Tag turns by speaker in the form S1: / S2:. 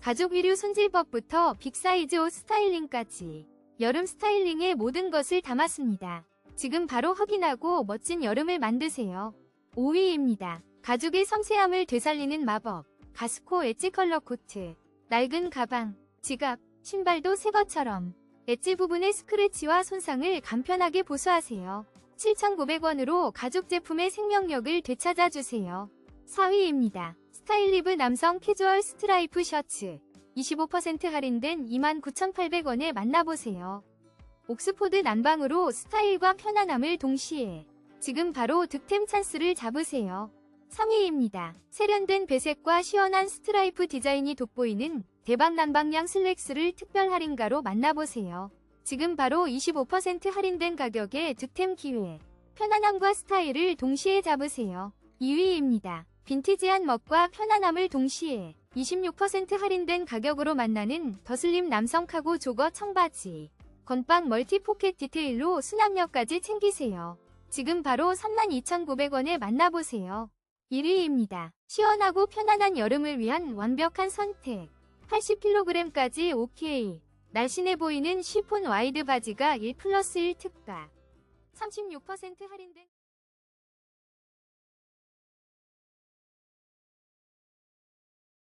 S1: 가죽 위류 손질법부터 빅사이즈 옷 스타일링까지 여름 스타일링의 모든 것을 담았습니다. 지금 바로 확인하고 멋진 여름을 만드세요. 5위입니다. 가죽의 섬세함을 되살리는 마법. 가스코 엣지 컬러 코트. 낡은 가방, 지갑, 신발도 새 것처럼 엣지 부분의 스크래치와 손상을 간편하게 보수하세요. 7,900원으로 가죽 제품의 생명력을 되찾아주세요. 4위입니다. 스타일리브 남성 캐주얼 스트라이프 셔츠. 25% 할인된 29,800원에 만나보세요. 옥스포드 난방으로 스타일과 편안함을 동시에 지금 바로 득템 찬스를 잡으세요. 3위입니다. 세련된 배색과 시원한 스트라이프 디자인이 돋보이는 대박 난방량 슬랙스를 특별 할인가로 만나보세요. 지금 바로 25% 할인된 가격에 득템 기회. 편안함과 스타일을 동시에 잡으세요. 2위입니다. 빈티지한 멋과 편안함을 동시에 26% 할인된 가격으로 만나는 더슬림 남성 카고 조거 청바지. 건빵 멀티 포켓 디테일로 수납력까지 챙기세요. 지금 바로 32,900원에 만나보세요. 1위입니다. 시원하고 편안한 여름을 위한 완벽한 선택. 80kg까지 OK. 날씬해 보이는 쉬폰 와이드 바지가 1 플러스 1 특가. 36% 할인된